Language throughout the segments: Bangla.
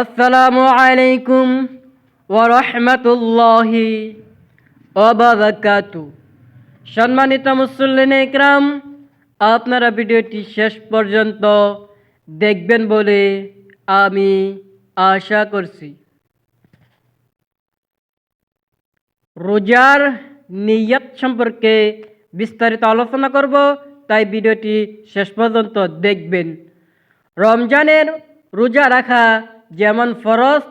আসসালামু আলাইকুম ওয়া রাহমাতুল্লাহি ওয়া বারাকাতু। সম্মানিত মুসল্লিন ইকরাম আপনারা ভিডিওটি শেষ পর্যন্ত দেখবেন বলে আমি আশা করছি। রোজার নিয়ত সম্পর্কে বিস্তারিত আলোচনা করব, তাই ভিডিওটি শেষ পর্যন্ত দেখবেন। রমজানের রোজা রাখা যেমন ফরজ,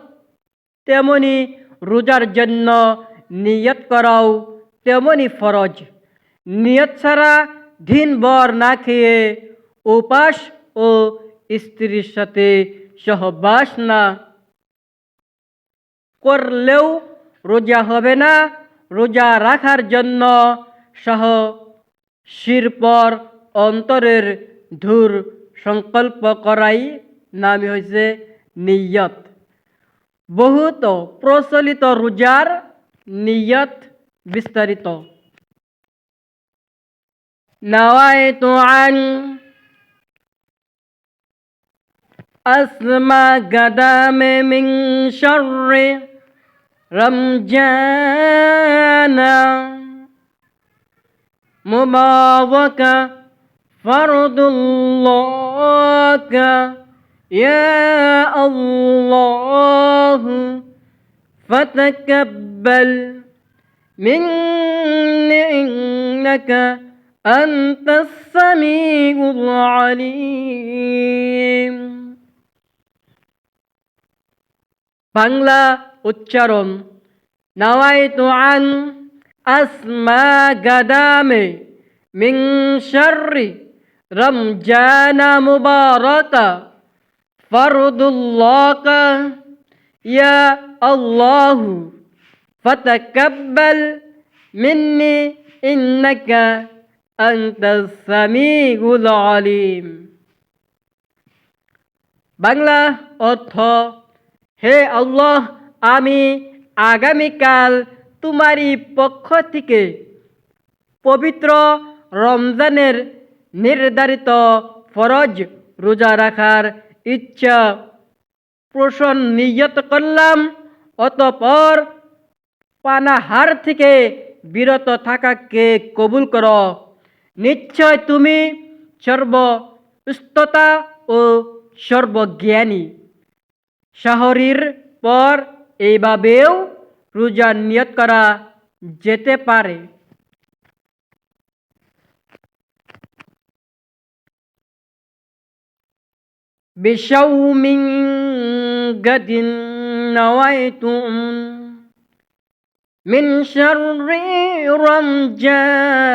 তেমনি রোজার জন্য নিয়ত করাও তেমনি ফরজ। নিয়ত ছাড়া দিনভর না খেয়ে উপাস ও স্ত্রীর সাথে সহবাস না করলেও রোজা হবে না। রোজা রাখার জন্য সহ শিরপর অন্তরের ধূর সংকল্প করাই নামই হয়েছে। নিয়ত বহুত প্রচলিত রোজার নিয়ত বিস্তারিত نويت عن أسمى قدام من شر رمجان مباركة فرض الله يا الله فتكبل مني إنك أنت السميع العليم বাংলা উচ্চারণ নাওয়াইতু আন আসমা গাদামে মিন শাররি রমজানা মুবারাকা ফারুদুল্লাকা ইয়া আল্লাহু ফাতাকাব্বাল মিন্নি ইন্নাকা আন্তাস সামিউল আলিম বাংলা অর্থ, হে আল্লাহ, আমি আগামীকাল তোমারই পক্ষ থেকে পবিত্র রমজানের নির্ধারিত ফরজ রোজা রাখার ইচ্ছা পোষণ নিয়ত করলাম, অতপর পানাহার থেকে বিরত থাকাকে কবুল কর। নিশ্চয় তুমি সর্বস্ততা ও সর্বজ্ঞানী। শহরের পর এইভাবেও রোজা নিয়ত করা যেতে পারে। بشوم قد نويت من شر رمجان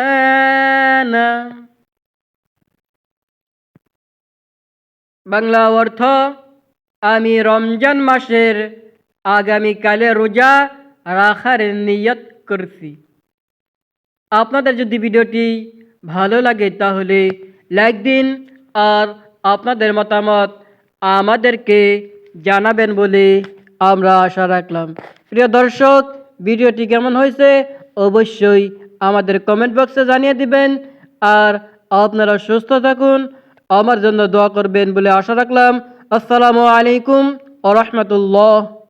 বাংলা অর্থ আমি রমজান মাসের আগামীকালে রোজা রাখার নিয়ত করছি আপনাদের যদি ভিডিওটি ভালো লাগে তাহলে লাইক দিন আর আপনাদের মতামত আমাদেরকে জানাবেন বলে আমরা আশা রাখলাম। প্রিয় দর্শক, ভিডিওটি কেমন হয়েছে অবশ্যই আমাদের কমেন্ট বক্সে জানিয়ে দিবেন। আর আপনারা সুস্থ থাকুন, আমার জন্য দোয়া করবেন বলে আশা রাখলাম। আসসালামু আলাইকুম আ রহমতুল্লাহ।